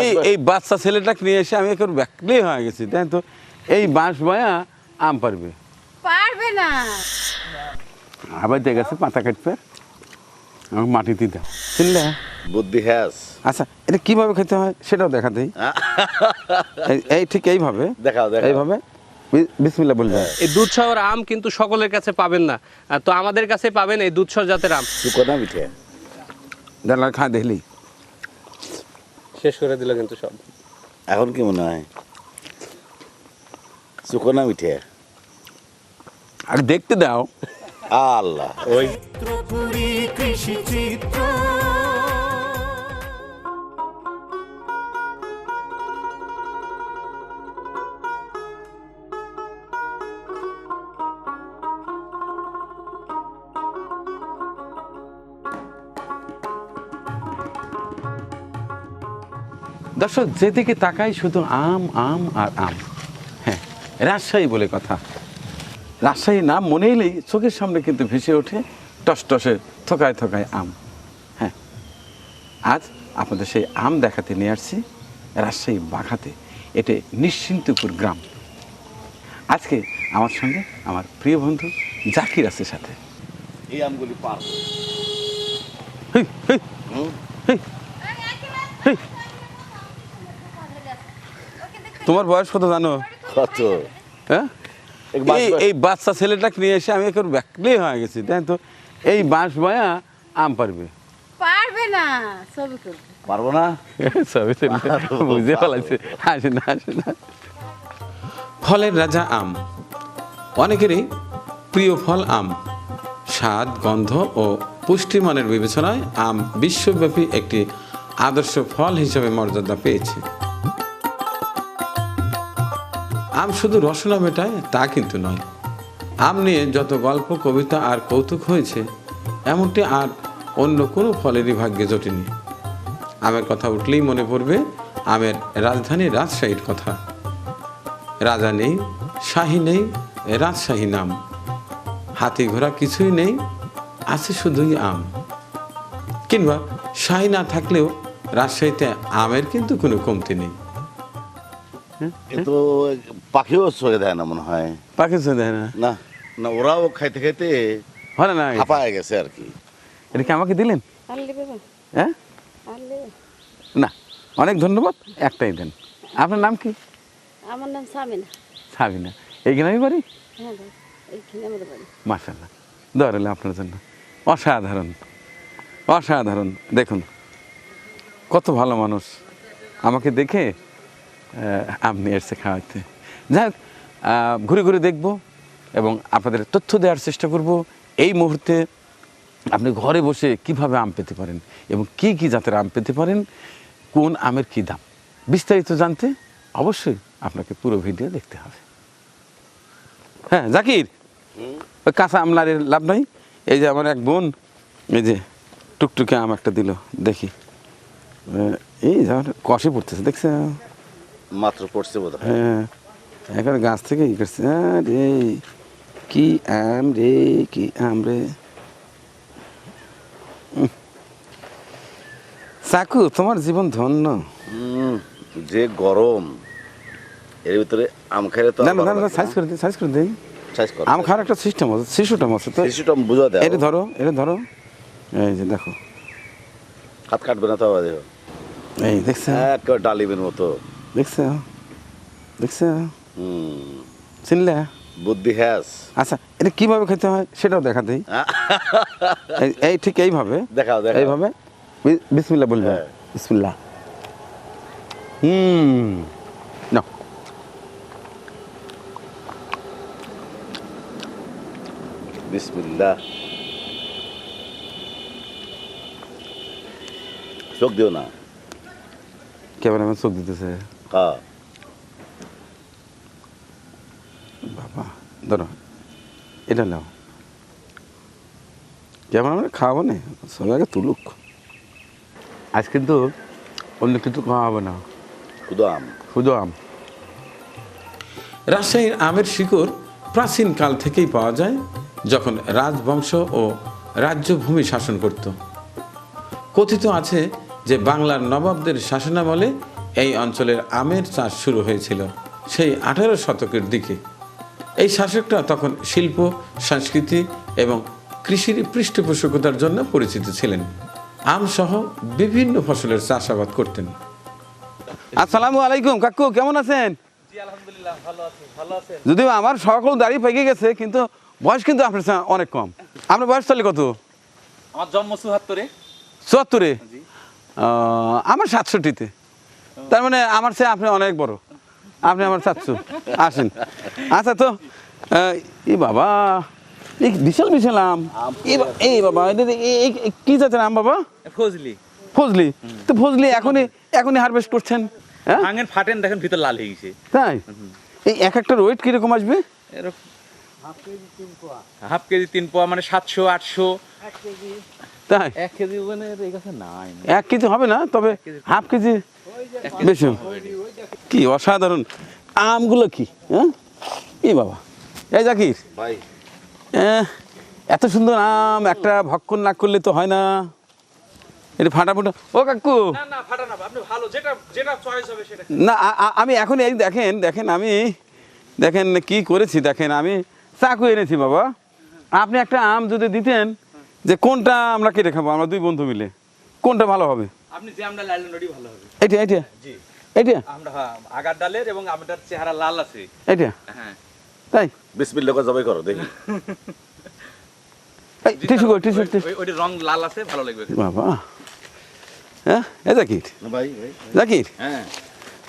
এই এই বাচ্চা ছেলেটাকে নিয়ে এসে আমি এখন ব্যাকলি হয়ে গেছি তাই তো? এই বাঁশ বয়া আম পারবে। পারবে না। আবার দিয়ে গেছে পাতা কাটবে। আমাকে মাটিতে দাও। চিনলে? বুদ্ধি হ্যাস। আচ্ছা এটা কীভাবে খেতে হয় সেটাও দেখা দেই। এই- ঠিক এইভাবে? দেখাও, দেখাও। এইভাবে? বিসমিল্লাহ বলবে এই দুধসাগর আম কিন্তু সকলের কাছে পাবেন না। আর তো আমাদের কাছে পাবেন এই দুধ দুধসর জাতের আম। শুকো না মিঠে। দাঁড়া খা দেখলি? শেষ করে দিল কিন্তু সব। এখন কি মনে হয়? সুকনা না মিঠে। আর দেখতে দাও। আল্লাহ। ওই ত্রপুরী কৃষি চিত্র। দর্শক যেদিকে তাকাই শুধু আম আম আর আম। হ্যাঁ রাজশাহী বলে কথা। রাজশাহী নাম মনে এলেই চোখের সামনে কিন্তু ভেসে ওঠে টসটসে থকায় থকায় আম। হ্যাঁ আজ আপনাদের সেই আম দেখাতে নিয়ে আসছি রাজশাহী বাঘাতে। এটি নিশ্চিন্তপুর গ্রাম। আজকে আমার সঙ্গে আমার প্রিয় বন্ধু জাকির আছে সাথে। এই আমগুলি পার তোমার বয়স কত জানো? কত? হ্যাঁ? এই- বাচ্চা ছেলেটাকে নিয়ে এসে আমি এখন ব্যাকলি হয়ে গেছি তাই তো? এই বাঁশ বয়া আম পারবে। পারবে না ছবি করবে পারব না? সবই তো বুঝে ফেলাইছে আসে না আসে না। ফলের রাজা আম। অনেকেরই প্রিয় ফল আম। স্বাদ গন্ধ ও পুষ্টিমানের বিবেচনায় আম বিশ্বব্যাপী একটি আদর্শ ফল হিসেবে মর্যাদা পেয়েছে। আম শুধু রসনা মেটায়, তা কিন্তু নয়। আম নিয়ে যত গল্প, কবিতা আর কৌতুক হয়েছে, এমনটি আর অন্য কোনো ফলেরই ভাগ্যে জোটেনি। আমের কথা উঠলেই মনে পড়বে আমের রাজধানী রাজশাহীর কথা। রাজা নেই, শাহী নেই, রাজশাহী নাম। হাতি ঘোড়া কিছুই নেই, আছে শুধুই আম। কিংবা শাহী না থাকলেও রাজশাহীতে আমের কিন্তু কোনো কমতি নেই। পাখিও চোখে দেয় না মনে হয়। পাখি দেয় না? না না ওরাও খাইতে খাইতে হয় না হাঁপায় গেছে আর কি। এটা কি আমাকে দিলেন? হ্যাঁ? না। অনেক ধন্যবাদ একটাই দেন। আপনার নাম কি? আমার নাম সামিনা। সাবিনা এইখানে আমি বাড়ি? হ্যাঁ মার্শাল্লাহ দোয়া আপনার জন্য। অসাধারণ অসাধারণ। দেখুন কত ভালো মানুষ। আমাকে দেখে আপনি এসে খাওয়াতে। যাই হোক ঘুরে ঘুরে দেখব এবং আপনাদের তথ্য দেওয়ার চেষ্টা করব। এই মুহূর্তে আপনি ঘরে বসে কীভাবে আম পেতে পারেন এবং কি কি জাতের আম পেতে পারেন কোন আমের কি দাম বিস্তারিত জানতে অবশ্যই আপনাকে পুরো ভিডিও দেখতে হবে। হ্যাঁ জাকির ওই কাঁচা আমলারের লাভ নাই। এই যে আমার এক বোন এই যে টুকটুকে আম একটা দিল দেখি। এই যে কষে পড়তেছে দেখছে মাত্র পড়ছে বোধ হ্যাঁ। এখন গাছ থেকে ই করছে? হ্যাঁ রে কি আম রে কি আম রে। চাকু তোমার জীবন ধন্য। যে গরম এর ভিতরে আম খাইলে তো না না না সাইজ করে দিই সাইজ করে দিই। সাইজ কর। আম খাওয়ার একটা সিস্টেম আছে শিশুটাম আছে তো। শিশুটা বুঝা দেয় এটা ধরো এটা ধরো। এই যে দেখো। হাত কাটবে না তো আবার দেখো। এই দেখছ? একেবারে ডালিমের মতো। দেখছ? দেখছ? চিনলে? বুদ্ধি হ্যাস। আচ্ছা এটা কীভাবে খেতে হয় সেটাও দেখা দিই। এই- ঠিক এইভাবে। দেখাও দেখাও। এইভাবে। বিসমিল্লাহ বলবে হ্যাঁ। বিসমিল্লাহ। হুম। নাও। বিসমিল্লাহ। চোখ দিও না। ক্যামেরাম্যান চোখ দিতেছে। কা বাবা ধরো এটা নাও। ক্যামেরাম্যান খাওয়াবো না সবাই আগে তুলুক। আজ কিন্তু অন্য কিছু খাওয়া হবে না। শুধু আম। শুধু আম। রাজশাহীর আমের শিকড় প্রাচীন কাল থেকেই পাওয়া যায় যখন রাজবংশ ও রাজ্যভূমি শাসন করত। কথিত আছে যে বাংলার নবাবদের শাসনামলে এই অঞ্চলের আমের চাষ শুরু হয়েছিল সেই আঠারো শতকের দিকে। এই শাসকরা তখন শিল্প সংস্কৃতি এবং কৃষির পৃষ্ঠপোষকতার জন্য পরিচিত ছিলেন। আম সহ বিভিন্ন ফসলের চাষাবাদ করতেন। আসসালামু আলাইকুম কাকু কেমন আছেন? যদিও আমার সকল দাঁড়িয়ে পেকে গেছে কিন্তু বয়স কিন্তু আপনার অনেক কম। আপনার বয়স তাহলে কত? আমার জন্ম চুহাত্তরে চুয়াত্তরে? আমার সাতষট্টিতে। তার মানে আমার চেয়ে আপনি অনেক বড়। আপনি আমার চাচ্ছু আসেন। আচ্ছা তো এই বাবা বিশাল বিশাল আম। এই বাবা কি জাতের আম বাবা? ফজলি। ফজলি। তো ফজলি এখনই এখনই হারভেস্ট করছেন হ্যাঁ? ভাঙেন ফাটেন দেখেন ভিতর লাল হয়ে গেছে। তাই? এই এক একটার ওয়েট কীরকম আসবে? এরকম। হাফ কেজি তিন পোয়া। মানে সাতশো আটশো। তাই? এক কেজি মানে নাই। এক কেজি হবে না তবে হাফ কেজি বেশি। কি অসাধারণ। আমগুলো কি হ্যাঁ? এই বাবা এই জাকির। ভাই। এহ, এত সুন্দর আম একটা ভক্ষণ না করলে তো হয় না। এটা ফাটাফুটা ও কাকু। না না ফাটা না আপনি ভালো যেটা যেটা চয়েস হবে সেটা না আ- আ- আমি এখন এই দেখেন দেখেন আমি দেখেন কি করেছি দেখেন আমি চাকু এনেছি বাবা। আপনি একটা আম যদি দিতেন যে কোনটা আমরা কেটে খাব আমরা দুই বন্ধু মিলে কোনটা ভালো হবে? আপনি যে আমরা ভালো হবে। এটা এটা জি। এটা আমরা হ্যাঁ, আগার ডালের এবং আমটার চেহারা লাল আছে। এটা হ্যাঁ। তাই? বিসমিল্লাহ করে জবাই করো দেখি। এই, টিস্যু কই টিস্যু টিস্যু। ওই- ওইটার রং লাল আছে ভালো লাগবে। বাবা। হ্যাঁ এ জাকির। ভাই ভাই জাকির? হ্যাঁ।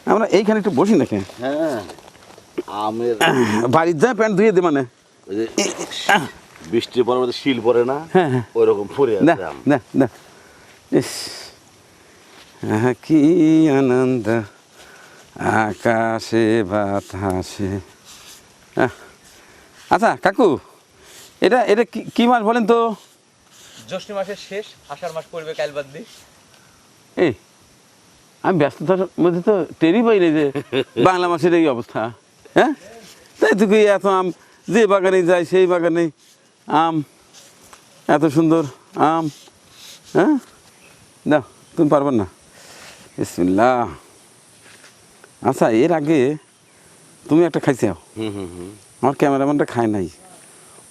আমরা এইখানে একটু বসি না কেন হ্যাঁ। আমের বাড়ির যা প্যান্ট ধুয়ে দে মানে। বৃষ্টির পরে শিল পড়ে না। ওই রকম ফুরে না না না ইস। কি আনন্দ? আকাশে বাতাসে। আচ্ছা কাকু এটা এটা কি- কি মাস বলেন তো? জ্যৈষ্ঠ মাসের শেষ আষাঢ় মাস পড়বে কাল বাদ দিয়ে এই আমি ব্যস্ততার মধ্যে তো টেরই পাই না যে বাংলা মাসের এই অবস্থা। হ্যাঁ? তাই তো কি এত আম যে বাগানে যায় সেই বাগানে আম এত সুন্দর আম। হ্যাঁ? দাও তুমি পারবেন না। বিসমিল্লাহ। আচ্ছা এর আগে তুমি একটা খাইছো? হুম হুম হুম। আমার ক্যামেরাম্যানটা খায় নাই।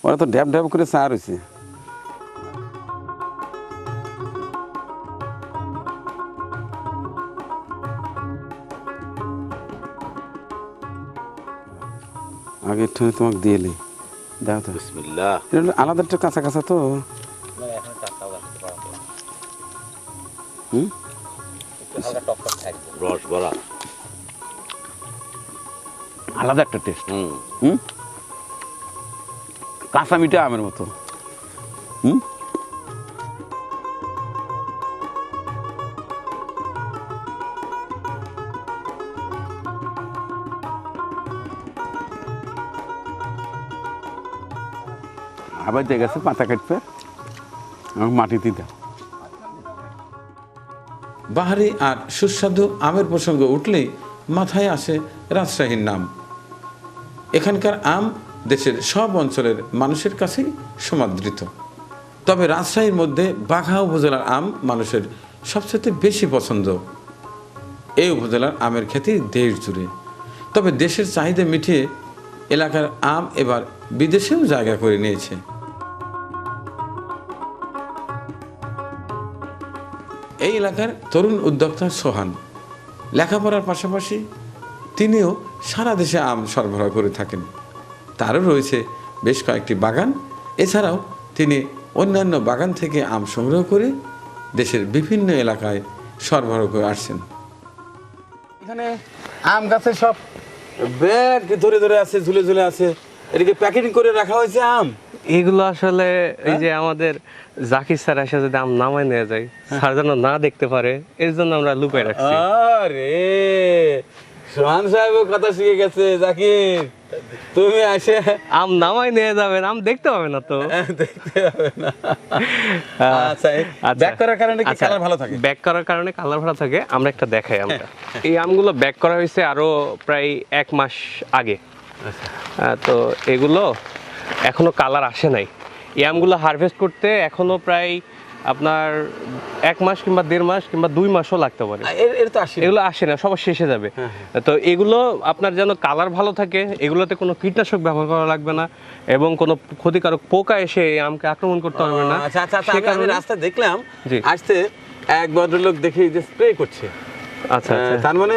ওরা তো ড্যাব ড্যাব করে চা রয়েছে আগে একটু তোমাকে দিয়ে এলি দাও তো। আলাদা একটা কাঁচা কাঁচা তো। হুম? রস ভরা আলাদা একটা টেস্ট হুম। হুম? কাঁচা মিঠা আমের মতো। হুম? আবার যে গেছে পাতা কাটবে। আমাকে মাটিতে দাও। বাহারি আর সুস্বাদু আমের প্রসঙ্গ উঠলেই মাথায় আসে রাজশাহীর নাম। এখানকার আম দেশের সব অঞ্চলের মানুষের কাছেই সমাদৃত। তবে রাজশাহীর মধ্যে বাঘা উপজেলার আম মানুষের সবচেয়ে বেশি পছন্দ। এই উপজেলার আমের খ্যাতি দেশ জুড়ে। তবে দেশের চাহিদা মিটিয়ে এলাকার আম এবার বিদেশেও জায়গা করে নিয়েছে। এই এলাকার তরুণ উদ্যোক্তা সোহান। লেখাপড়ার পাশাপাশি তিনিও সারা দেশে আম সরবরাহ করে থাকেন। তারও রয়েছে বেশ কয়েকটি বাগান। এছাড়াও তিনি অন্যান্য বাগান থেকে আম সংগ্রহ করে দেশের বিভিন্ন এলাকায় সরবরাহ করে আসছেন। এখানে আম গাছে সব ব্যাগ ধরে ধরে আছে ঝুলে ঝুলে আছে। এদিকে প্যাকেটিং করে রাখা হয়েছে আম। এগুলো আসলে এই যে আমাদের জাকির স্যার এসে যদি আম নামায় নিয়ে যায় স্যার যেন না দেখতে পারে এর জন্য আমরা লুকাই রাখছি। আরে সোহান সাহেবের কথা শিখে গেছে জাকির। তুমি আসে আম নামায় নিয়ে যাবেন আম দেখতে পাবে না তো। দেখতে না। আচ্ছা ব্যাক করার কারণে কি কালার ভালো থাকে? ব্যাক করার কারণে কালার ভালো থাকে আমরা একটা দেখাই আমরা। এই আমগুলো ব্যাক করা হয়েছে আরও প্রায় এক মাস আগে। তো এগুলো এখনও কালার আসে নাই। এই আমগুলো হারভেস্ট করতে এখনও প্রায় আপনার এক মাস কিংবা দেড় মাস কিংবা দুই মাসও লাগতে পারে। এগুলো আসে না সবার শেষে যাবে। তো এগুলো আপনার যেন কালার ভালো থাকে এগুলোতে কোনো কীটনাশক ব্যবহার করা লাগবে না এবং কোনো ক্ষতিকারক পোকা এসে আমকে আক্রমণ করতে পারবে না। আচ্ছা আচ্ছা আচ্ছা, আমি- রাস্তায় দেখলাম। আসতে এক ভদ্রলোক দেখে যে স্প্রে করছে। আচ্ছা আচ্ছা। তার মানে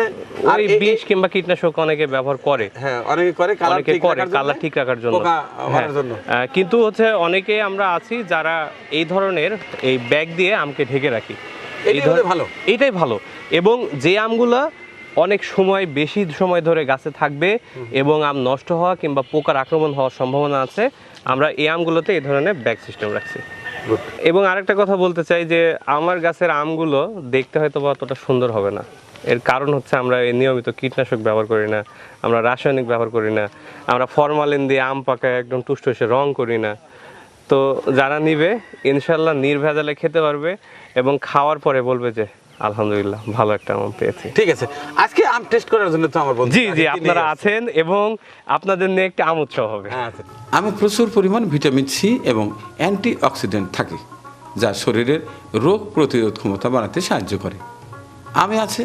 আর বিষ কিংবা কীটনাশক অনেকে ব্যবহার করে। হ্যাঁ অনেকে করে কালার ঠিক করে কালার ঠিক রাখার জন্য। হ্যাঁ। কিন্তু হচ্ছে অনেকে আমরা আছি যারা এই ধরনের এই ব্যাগ দিয়ে আমকে ঢেকে রাখি। এই এটাই ভালো। এবং যে আমগুলো অনেক সময় বেশি সময় ধরে গাছে থাকবে এবং আম নষ্ট হওয়া কিংবা পোকার আক্রমণ হওয়ার সম্ভাবনা আছে আমরা এই আমগুলোতে এই ধরনের ব্যাগ সিস্টেম রাখছি। এবং আরেকটা কথা বলতে চাই যে আমার গাছের আমগুলো দেখতে হয়তো বা অতটা সুন্দর হবে না। এর কারণ হচ্ছে আমরা নিয়মিত কীটনাশক ব্যবহার করি না, আমরা রাসায়নিক ব্যবহার করি না, আমরা ফরমালিন দিয়ে আম পাকায় একদম টুষ্ট এসে রং করি না। তো যারা নিবে, ইনশাল্লাহ নির্ভেজালে খেতে পারবে এবং খাওয়ার পরে বলবে যে আলহামদুলিল্লাহ ভালো একটা আম পেয়েছি। ঠিক আছে। আজকে আম টেস্ট করার জন্য তো আমার বন্ধু জি জি আপনারা আছেন এবং আপনাদের নিয়ে একটি আম উৎসব হবে। আচ্ছা আমি প্রচুর পরিমাণ ভিটামিন সি এবং অ্যান্টি অক্সিডেন্ট থাকে যা শরীরের রোগ প্রতিরোধ ক্ষমতা বাড়াতে সাহায্য করে। আমি আছে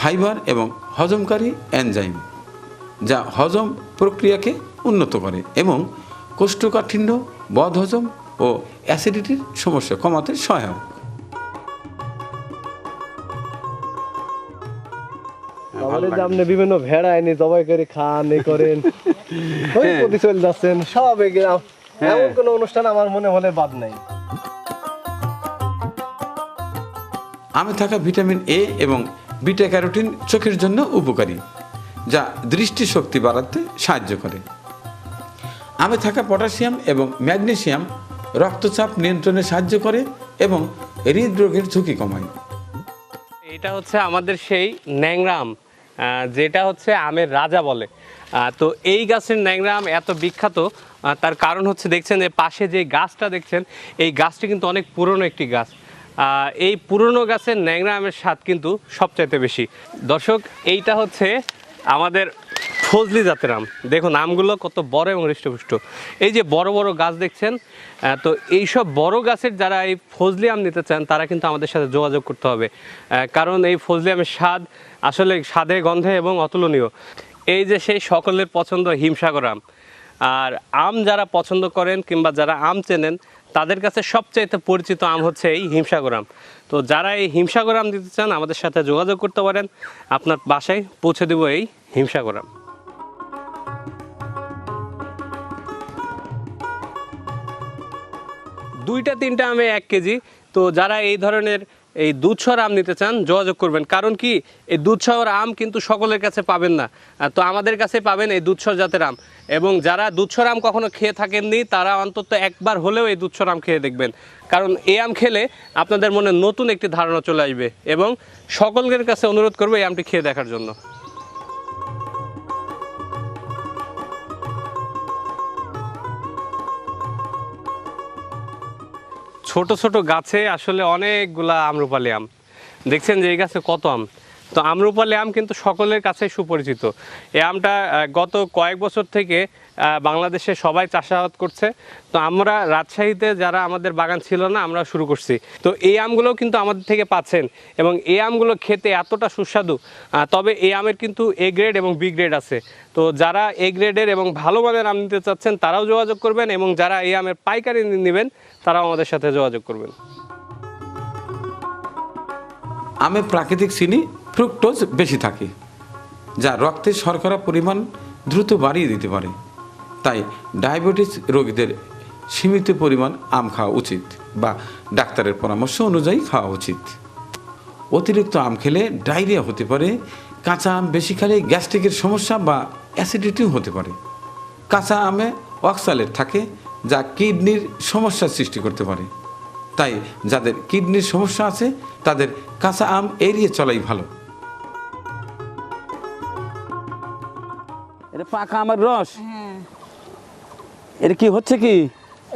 ফাইবার এবং হজমকারী এনজাইম যা হজম প্রক্রিয়াকে উন্নত করে এবং কোষ্ঠকাঠিন্য বদহজম ও অ্যাসিডিটির সমস্যা কমাতে সহায়ক। যে আপনি বিভিন্ন ভেড়া এনে জবাই করে খান এ করেন ওই প্রতি চলে যাচ্ছেন সব এমন কোনো অনুষ্ঠান আমার মনে হলে বাদ নাই। আমে থাকা ভিটামিন এ এবং বিটা ক্যারোটিন চোখের জন্য উপকারী যা দৃষ্টিশক্তি বাড়াতে সাহায্য করে। আমে থাকা পটাশিয়াম এবং ম্যাগনেসিয়াম রক্তচাপ নিয়ন্ত্রণে সাহায্য করে এবং হৃদরোগের ঝুঁকি কমায়। এটা হচ্ছে আমাদের সেই ন্যাংরা আম। আহ, যেটা হচ্ছে আমের রাজা বলে। তো এই গাছের ন্যাংরা আম এত বিখ্যাত তার কারণ হচ্ছে দেখছেন যে পাশে যে গাছটা দেখছেন, এই গাছটি কিন্তু অনেক পুরনো একটি গাছ। এই পুরনো গাছের ন্যাংরা আমের স্বাদ কিন্তু সবচাইতে বেশি। দর্শক, এইটা হচ্ছে আমাদের ফজলি জাতের আম। দেখুন, আমগুলো কত বড় এবং হৃষ্টপুষ্ট। এই যে বড় বড় গাছ দেখছেন তো এইসব বড় গাছের যারা এই ফজলি আম নিতে চান, তারা কিন্তু আমাদের সাথে যোগাযোগ করতে হবে। কারণ এই ফজলি আমের স্বাদ আসলে স্বাদে, গন্ধে এবং অতুলনীয়। এই যে সেই সকলের পছন্দ হিমসাগর আম। আর আম যারা পছন্দ করেন কিংবা যারা আম চেনেন, তাদের কাছে সবচাইতে পরিচিত আম হচ্ছে এই হিমসাগর আম। তো যারা এই হিমসাগর আম দিতে চান, আমাদের সাথে যোগাযোগ করতে পারেন। আপনার বাসায় পৌঁছে দেবো এই হিমসাগর আম। দুইটা, তিনটা আমে এক কেজি। তো যারা এই ধরনের এই দুধসর আম নিতে চান, যোগাযোগ করবেন। কারণ কি, এই দুধসর আম কিন্তু সকলের কাছে পাবেন না। তো আমাদের কাছে পাবেন এই দুধসর জাতের আম। এবং যারা দুধসর আম কখনো খেয়ে থাকেননি, তারা অন্তত একবার হলেও এই দুধসর আম খেয়ে দেখবেন। কারণ এই আম খেলে আপনাদের মনে নতুন একটি ধারণা চলে আসবে এবং সকলের কাছে অনুরোধ করব এই আমটি খেয়ে দেখার জন্য। ছোট ছোট গাছে আসলে অনেকগুলা আমরুপালি আম। দেখছেন যে এই গাছে কত আম? তো আমরুপালি আম কিন্তু সকলের কাছে সুপরিচিত। এই আমটা গত কয়েক বছর থেকে বাংলাদেশে সবাই চাষাবাদ করছে। তো আমরা রাজশাহীতে যারা আমাদের বাগান ছিল না আমরা শুরু করছি। তো এই আমগুলোও কিন্তু আমাদের থেকে পাচ্ছেন এবং এই আমগুলো খেতে এতটা সুস্বাদু তবে এই আমের কিন্তু এ গ্রেড এবং বি গ্রেড আছে। তো যারা এ গ্রেডের এবং ভালো মানের আম নিতে চাচ্ছেন, তারাও যোগাযোগ করবেন এবং যারা এই আমের পাইকারি নেবেন তারাও আমাদের সাথে যোগাযোগ করবেন। আমে প্রাকৃতিক চিনি ফ্রুক্টোজ বেশি থাকে, যা রক্তে শর্করা পরিমাণ দ্রুত বাড়িয়ে দিতে পারে। তাই ডায়াবেটিস রোগীদের সীমিত পরিমাণ আম খাওয়া উচিত বা ডাক্তারের পরামর্শ অনুযায়ী খাওয়া উচিত। অতিরিক্ত আম খেলে ডায়রিয়া হতে পারে, কাঁচা আম বেশি খেলে গ্যাস্ট্রিকের সমস্যা বা অ্যাসিডিটিও হতে পারে। কাঁচা আমে অক্সালেট থাকে যা কিডনির সমস্যার সৃষ্টি করতে পারে। তাই যাদের কিডনির সমস্যা আছে তাদের কাঁচা আম এড়িয়ে চলাই ভালো। এটা পাকা আমার রস? এটা কি হচ্ছে কি?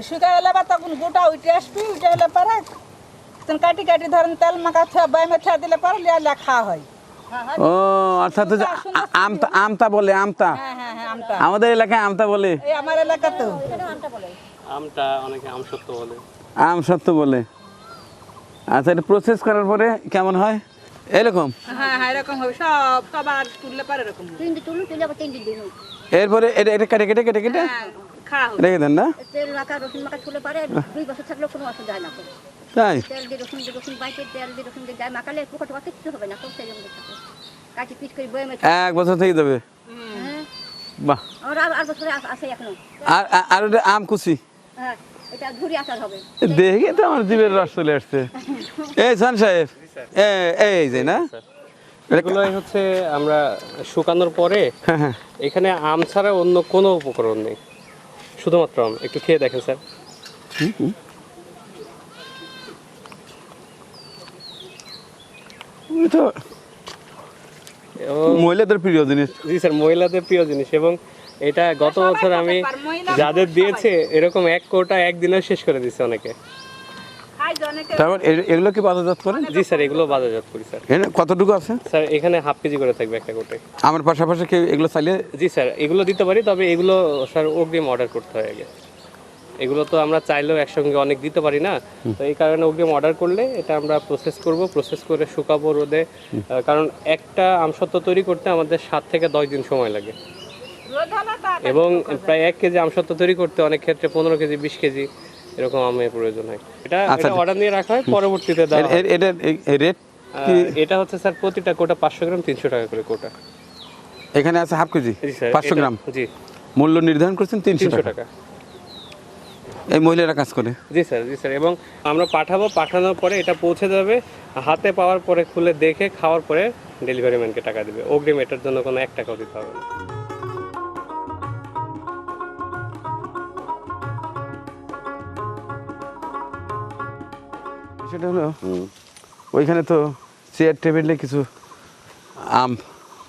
শুকা এলে বা তখন গোটা উঠে আসবি উঠে এলে পরে তখন কাটি কাটি ধরেন তেল মাখা থা বাইমে থা দিলে পরে লিয়া লিয়া খাওয়া হয়। ও অর্থাৎ আমতা আমতা বলে আমতা। হ্যাঁ হ্যাঁ হ্যাঁ আমটা আমাদের এলাকায় আমতা বলে। এই আমার এলাকা তো। আমটা অনেকে আমসত্ব বলে। আম সত্য বলে। আচ্ছা এটা প্রসেস করার পরে কেমন হয়? এরকম? হ্যাঁ হ্যাঁ এরকম হবে। সব সবার তুললে পারে এরকম তিনটে তুলুন তুলে আবার তিনটে দিন। এরপরে এটা এটা কেটে কেটে কেটে কেটে? রেখে দেন না? তেল মাখা রসুন মাখা ছুলে পারে দুই বছর থাকলেও কোনো অসুবিধা হয় না। তাই? তেল দিয়ে রসুন দিয়ে রসুন তেল দিয়ে রসুন দিয়ে গায়ে মাখালে পোকা টোকা কিচ্ছু হবে না সেই কাটি করে বয়ে এক বছর থেকে যাবে হ্যাঁ। বাহ। আর আর বছরে আছে এখনও। আর আর- ওটা আম কুচি? হ্যাঁ এটা ঝুরি আচার হবে। দেখে তো আমার জীবের রস চলে আসছে। এই সান সাহেব এই যে না? এগুলোই হচ্ছে আমরা শুকানোর পরে হ্যাঁ হ্যাঁ। এখানে আম ছাড়া অন্য কোনো উপকরণ নেই। শুধুমাত্র আম। একটু খেয়ে দেখেন স্যার। তো। মহিলাদের প্রিয় জিনিস। জি স্যার মহিলাদের প্রিয় জিনিস। এবং এটা গত বছর আমি যাদের দিয়েছে এরকম এক কোটা একদিনেও শেষ করে দিচ্ছে অনেকে। তারপর এগুলো কি বাজারজাত করেন? জি স্যার এগুলো বাজারজাত করি স্যার। এখানে কতটুকু আছে? স্যার এখানে হাফ কেজি করে থাকবে একটা কোটে। আমার পাশাপাশি কেউ এগুলো চাইলে জি স্যার এগুলো দিতে পারি তবে এগুলো স্যার অগ্রিম অর্ডার করতে হয় আগে। এগুলো তো আমরা চাইলেও একসঙ্গে অনেক দিতে পারি না। তো এই কারণে অগ্রিম অর্ডার করলে এটা আমরা প্রসেস করব প্রসেস করে শুকাবো রোদে। কারণ একটা আমসত্ত্ব তৈরি করতে আমাদের সাত থেকে দশ দিন সময় লাগে। এবং প্রায় এক কেজি আমসত্ত্ব তৈরি করতে অনেক ক্ষেত্রে পনেরো কেজি বিশ কেজি এরকম আমের প্রয়োজন হয়। এটা আচ্ছা। অর্ডার নিয়ে রাখা হয় পরবর্তীতে রেট এটা হচ্ছে স্যার প্রতিটা কোটা পাঁচশো গ্রাম তিনশো টাকা করে কোটা। এখানে আছে হাফ কেজি পাঁচশো গ্রাম। জি। মূল্য নির্ধারণ করছেন তিনশো টাকা। এই মহিলারা কাজ করে। জি স্যার জি স্যার। এবং আমরা পাঠাবো পাঠানোর পরে এটা পৌঁছে যাবে। হাতে পাওয়ার পরে খুলে দেখে খাওয়ার পরে ডেলিভারি ম্যানকে টাকা দেবে। অগ্রিম এটার জন্য কোনো এক টাকাও দিতে হবে না। সেটা হলো ওইখানে তো চেয়ার টেবিলে কিছু আম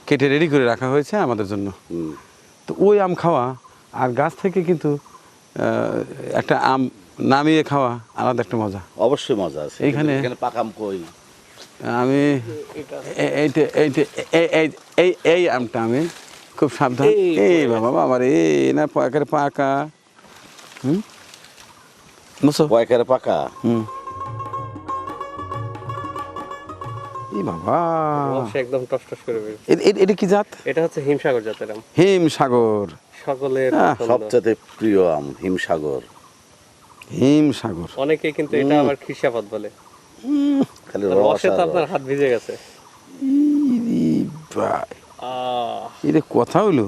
কেটে রেডি করে রাখা হয়েছে আমাদের জন্য। তো ওই আম খাওয়া আর গাছ থেকে কিন্তু একটা আম নামিয়ে খাওয়া আলাদা একটা মজা। অবশ্যই মজা আছে। এইখানে- এখানে পাকাম কই? আমি এইটা এইটা এই- এই- এই এই আমটা আমি খুব সাবধান। এই বাবা বাবা এই না পাকার পাকা। হুম? মুসো কয়েকের পাকা? হুম। এই বাবা। একদম টস টস করে এটা কি জাত? এটা হচ্ছে হিমসাগর জাতের আম। হিম সাগর সকলের। সবচেয়ে প্রিয় আম হিমসাগর। হিম সাগর অনেকে কিন্তু এটা আবার খিসাপাত বলে। খালি রসে তো আপনার হাত ভিজে গেছে। এটা কথা হইল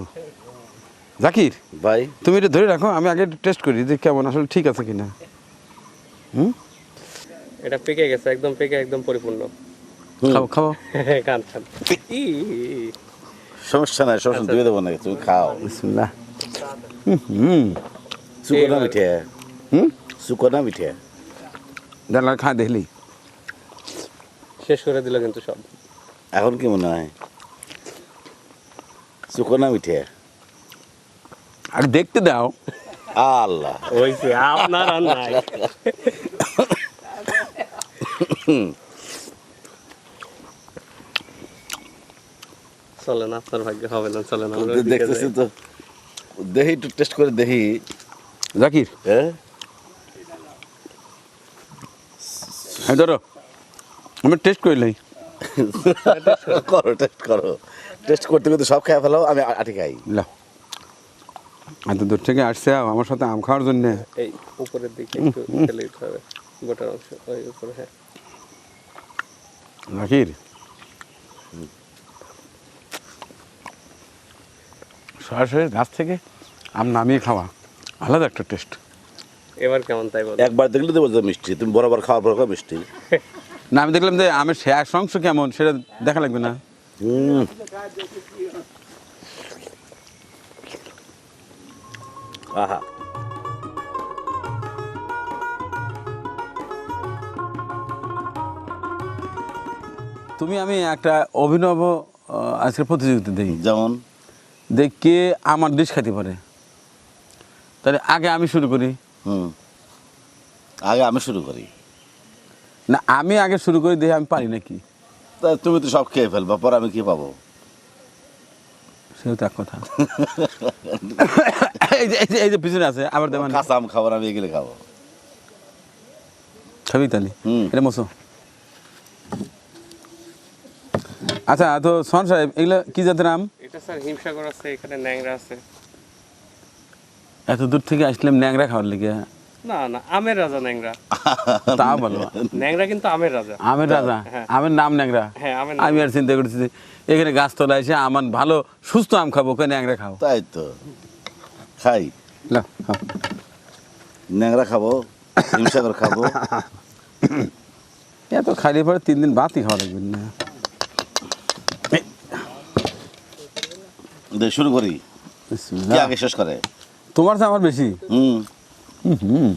জাকির ভাই। তুমি এটা ধরে রাখো আমি আগে টেস্ট করি যে কেমন আসলে ঠিক আছে কিনা। হুম? এটা পেকে গেছে একদম পেকে একদম পরিপূর্ণ। খাব খাব। খান খান। সমস্যা নাই সমস্যা আচ্ছা। দিয়ে দেবো না তুমি খাও। বিসমিল্লাহ। হুম। সুকো না মিঠে হুম? সুকো না মিঠে খা দেখলি। শেষ করে দিল কিন্তু সব। এখন কি মনে হয়? সুকো না মিঠে আর দেখতে দাও। আল্লাহ। হয়েছে আপনার আর নাই। চলেন আপনার ভাগ্য হবে না চলেন আমরা দেখতেছি তো। দেখি একটু টেস্ট করে দেখি জাকির? হ্যাঁ? হ্যাঁ ধরো আমি টেস্ট করিলাই করো টেস্ট করো। টেস্ট করতে করতে সব খেয়ে ফেলো আমি আটি খাই। এত দূর থেকে আসছে আমার সাথে আম খাওয়ার জন্য। এই উপরের দিকে একটু ফেলে দিতে হবে। গোটার অংশ ওই উপরে হ্যাঁ। জাকির? সরাসরি গাছ থেকে আম নামিয়ে খাওয়া আলাদা একটা টেস্ট এবার কেমন তাই বল? একবার দেখলে তো বলতে মিষ্টি তুমি বরাবর খাওয়ার পর মিষ্টি। না আমি দেখলাম যে আমের শেষ অংশ কেমন সেটা দেখা লাগবে না। আহা। তুমি আমি একটা অভিনব আজকে প্রতিযোগিতা দেখি। যেমন? যে কে আমার ডিশ খাইতে পারে। তাহলে আগে আমি শুরু করি। হুম। আগে আমি শুরু করি। না আমি আগে শুরু করি দেখে আমি পারি নাকি? তা তুমি তো সব খেয়ে ফেলবা পর আমি কি পাবো? সেও তো এক কথা। এই যে এই যে পিছনে আছে আবার দেবেন কাঁচা আম খাবার আমি এগুলো খাব। ছবি তালি হুম। এটা মশো আচ্ছা তো সন সাহেব এগুলো কি জাতের আম? এটা স্যার হিমসাগর আছে এখানে ন্যাংরা আছে। এত দূর থেকে আসলাম ন্যাংরা খাওয়ার লেগে? না না আমের রাজা ন্যাংরা। তা বলো। ন্যাংরা কিন্তু আমের রাজা। আমের রাজা? আমের নাম ন্যাংরা? হ্যাঁ আমি আর চিন্তা করতেছি যে এখানে গাছতলা এসে আমার ভালো সুস্থ আম খাব ওখানে ন্যাংরা খাও। তাই তো। খাই। ন্যাংরা খাব হিমসাগর খাব। এত খাইলে পরে তিন দিন বাতি খাওয়া লাগবে না। শুরু করি। আগে শেষ করে? তোমার তো আমার বেশি। হুম। হুম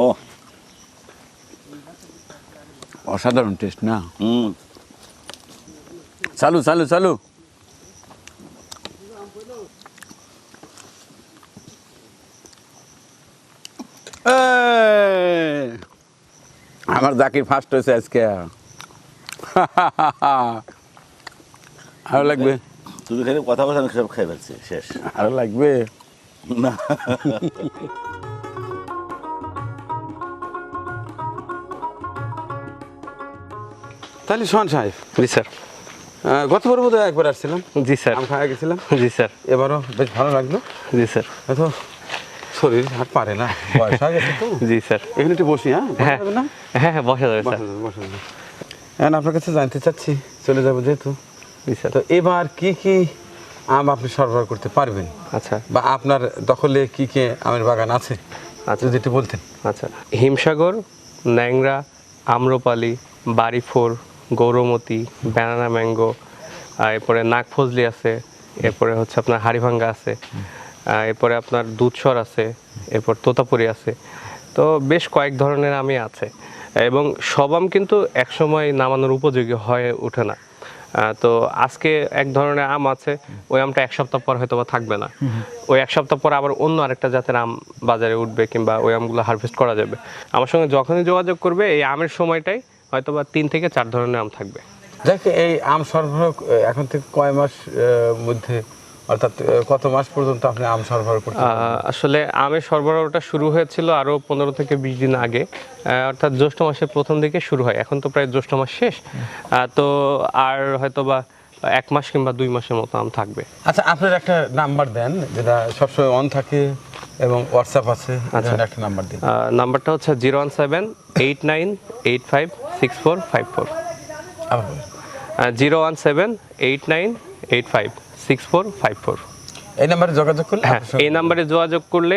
ও অসাধারণ টেস্ট না? হুম। চালু চালু চালু। আমার জাকির ফার্স্ট হয়েছে আজকে। আরও লাগবে। তুমি খালি কথা বলছো আমি সব খাই ফেলছি শেষ। আরও লাগবে। না। তাহলে শোন সাহেব। জি স্যার। গত বার বোধহয় একবার আসছিলাম। জি স্যার। আম খাওয়া গেছিলাম। জি স্যার। এবারও বেশ ভালো লাগল। জি স্যার। এত শরীর হাত পারে না। বয়স হয়ে গেছে তো। জি স্যার। এখানে একটু বসি হ্যাঁ? হ্যাঁ না? হ্যাঁ হ্যাঁ বসা যাবে স্যার। যাবে, বসা যাবে। এখন আপনার কাছে জানতে চাচ্ছি চলে যাব যেহেতু। জি তো এবার কি কি আম আপনি সরবরাহ করতে পারবেন? আচ্ছা। বা আপনার দখলে কি কি আমের বাগান আছে? আচ্ছা। যদি বলতেন। আচ্ছা। হিমসাগর ন্যাংরা আম্রপালি বাড়িফোর গৌরমতি ব্যানানা ম্যাঙ্গো এরপরে নাগফজলি আছে এরপরে হচ্ছে আপনার হাড়িভাঙ্গা আছে এরপরে আপনার দুধসর আছে এরপর তোতাপুরি আছে। তো বেশ কয়েক ধরনের আমি আছে। এবং সব আম কিন্তু একসময় নামানোর উপযোগী হয়ে ওঠে না। তো আজকে এক ধরনের আম আছে ওই আমটা এক সপ্তাহ পর হয়তো বা থাকবে না। ওই এক সপ্তাহ পর আবার অন্য আরেকটা জাতের আম বাজারে উঠবে কিংবা ওই আমগুলো হারভেস্ট করা যাবে। আমার সঙ্গে যখনই যোগাযোগ করবে এই আমের সময়টাই হয়তো বা তিন থেকে চার ধরনের আম থাকবে। যাক এই আম সরবরাহ এখন থেকে কয় মাস মধ্যে অর্থাৎ কত মাস পর্যন্ত আপনি আম সরবরাহ করতে আসলে আমের সরবরাহটা শুরু হয়েছিল আরও পনেরো থেকে বিশ দিন আগে। অর্থাৎ জ্যৈষ্ঠ মাসের প্রথম দিকে শুরু হয়। এখন তো প্রায় জ্যৈষ্ঠ মাস শেষ। তো আর হয়তো বা এক মাস কিংবা দুই মাসের মতো আম থাকবে। আচ্ছা আপনার একটা নাম্বার দেন যেটা সবসময় অন থাকে এবং হোয়াটসঅ্যাপ আছে। আচ্ছা। একটা নাম্বার দিন। নাম্বারটা হচ্ছে zero one seven eight nine eight five six four five four. Zero one seven eight nine eight five. Six four five four এই নাম্বারে যোগাযোগ করলে হ্যাঁ এই নাম্বারে যোগাযোগ করলে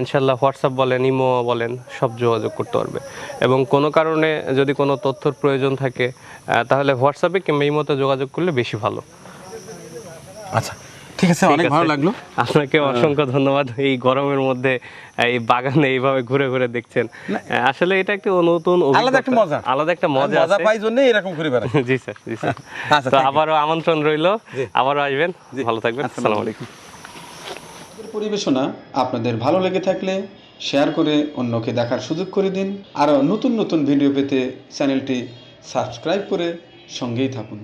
ইনশাল্লাহ হোয়াটসঅ্যাপ বলেন ইমো বলেন সব যোগাযোগ করতে পারবে। এবং কোনো কারণে যদি কোনো তথ্যর প্রয়োজন থাকে তাহলে হোয়াটসঅ্যাপে কিংবা ইমোতে যোগাযোগ করলে বেশি ভালো। আচ্ছা। ঠিক আছে অনেক ভালো লাগল। আপনাকে অসংখ্য ধন্যবাদ এই গরমের মধ্যে এই বাগানে এইভাবে ঘুরে ঘুরে দেখছেন। আসলে এটা একটা নতুন আলাদা একটা মজা। আলাদা একটা মজা মজা পাই জন্য এরকম করে বেড়াই। জি স্যার জি স্যার। আচ্ছা, তো. আবারও আমন্ত্রণ রইল। আবারও আসবেন। ভালো থাকবেন। আসসালামু আলাইকুম। পরিবেশনা আপনাদের ভালো লেগে থাকলে শেয়ার করে অন্যকে দেখার সুযোগ করে দিন। আরও নতুন নতুন ভিডিও পেতে চ্যানেলটি সাবস্ক্রাইব করে সঙ্গেই থাকুন।